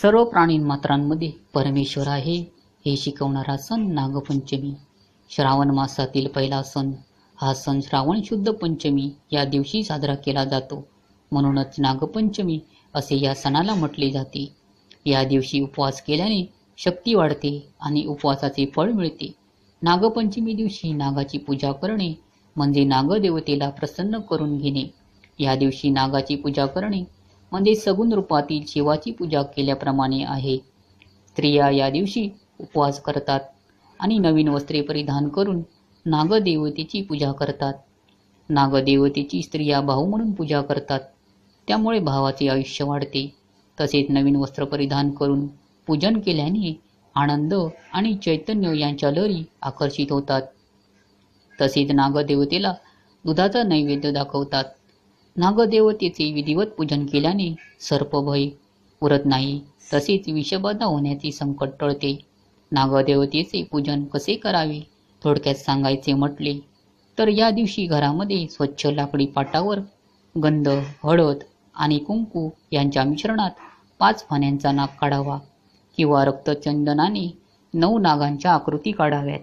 सर्व प्राणीमात्रांमध्ये परमेश्वर आहे हे शिकवणारा सण नागपंचमी. श्रावण मासातील पहिला सण हा सण श्रावण शुद्ध पंचमी या दिवशी साजरा केला जातो. म्हणूनच नागपंचमी असे या सणाला म्हटले जाते. या दिवशी उपवास केल्याने शक्ती वाढते आणि उपवासाचे फळ मिळते. नागपंचमी दिवशी नागाची पूजा करणे म्हणजे नागदेवतेला प्रसन्न करून घेणे. या दिवशी नागाची पूजा करणे म्हणजे सगुण रूपातील शिवाची पूजा केल्याप्रमाणे आहे. स्त्रिया या दिवशी उपवास करतात आणि नवीन वस्त्रे परिधान करून नागदेवतेची पूजा करतात. नागदेवतेची स्त्रिया भाऊ म्हणून पूजा करतात. त्यामुळे भावाचे आयुष्य वाढते. तसेच नवीन वस्त्र परिधान करून पूजन केल्याने आनंद आणि चैतन्य यांच्या लहरी आकर्षित होतात. तसेच नागदेवतेला दुधाचा नैवेद्य दाखवतात. नागदेवतेचे विधिवत पूजन केल्याने सर्पभय उरत नाही. तसेच विषबाधा होण्याचे संकट टळते. नागदेवतेचे पूजन कसे करावे? थोडक्यात सांगायचे म्हटले तर या दिवशी घरामध्ये स्वच्छ लाकडी पाटावर गंध हळद आणि कुंकू यांच्या मिश्रणात पाच फण्यांचा नाग काढावा किंवा रक्तचंदनाने नऊ नागांच्या आकृती काढाव्यात.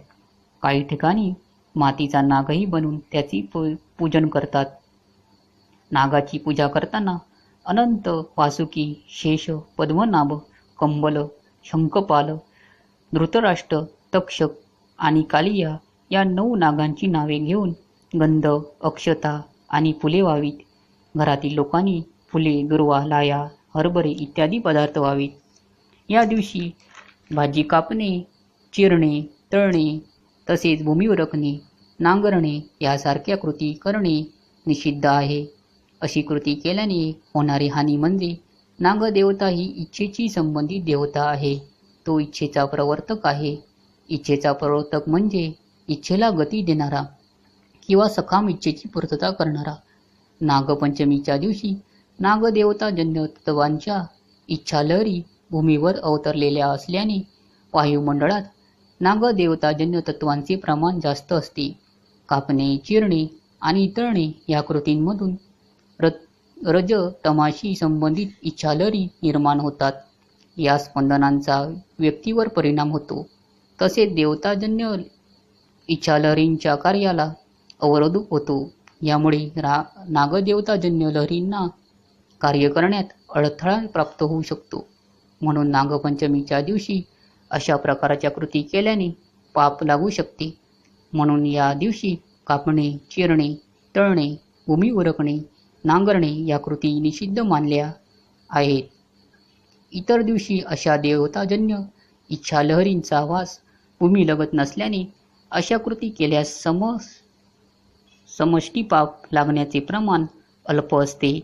काही ठिकाणी मातीचा नागही बनवून त्याची पूजन करतात. नागाची पूजा करताना अनंत वासुकी शेष पद्मनाभ कंबल शंखपाल धृतराष्ट्र तक्षक आणि कालिया या नऊ नागांची नावे घेऊन गंध अक्षता आणि फुले व्हावीत. घरातील लोकांनी फुले दुर्वा लाया हरभरे इत्यादी पदार्थ व्हावीत. या दिवशी भाजी कापणे चिरणे तळणे तसेच भूमी उरकणे नांगरणे यासारख्या कृती करणे निषिद्ध आहे. अशी कृती केल्याने होणारी हानी म्हणजे नागदेवता ही इच्छेची संबंधित देवता आहे. तो इच्छेचा प्रवर्तक आहे. इच्छेचा प्रवर्तक म्हणजे इच्छेला गती देणारा किंवा सखाम इच्छेची पूर्तता करणारा. नागपंचमीच्या दिवशी नागदेवता जन्यतत्वांच्या इच्छालहरी भूमीवर अवतरलेल्या असल्याने वायुमंडळात नागदेवताजन्य जन्यतत्वांचे प्रमाण जास्त असते. कापणे चिरणे आणि तळणे या कृतींमधून रज तमाशी संबंधित इच्छालहरी निर्माण होतात. या स्पंदनांचा व्यक्तीवर परिणाम होतो. तसेच देवताजन्य इच्छालहरींच्या कार्याला अवरोध होतो. यामुळे रा नागदेवताजन्य लहरींना कार्य करण्यात अडथळा प्राप्त होऊ शकतो. म्हणून नागपंचमीच्या दिवशी अशा प्रकारच्या कृती केल्याने पाप लागू शकते. म्हणून या दिवशी कापणे चिरणे तळणे भूमी उरकणे नांगरणे या कृती निषिद्ध मानल्या आहेत. इतर दिवशी अशा देवताजन्य इच्छा लहरींचा वास भूमी लगत नसल्याने अशा कृती केल्यास सम समष्टीपाप लागण्याचे प्रमाण अल्प असते.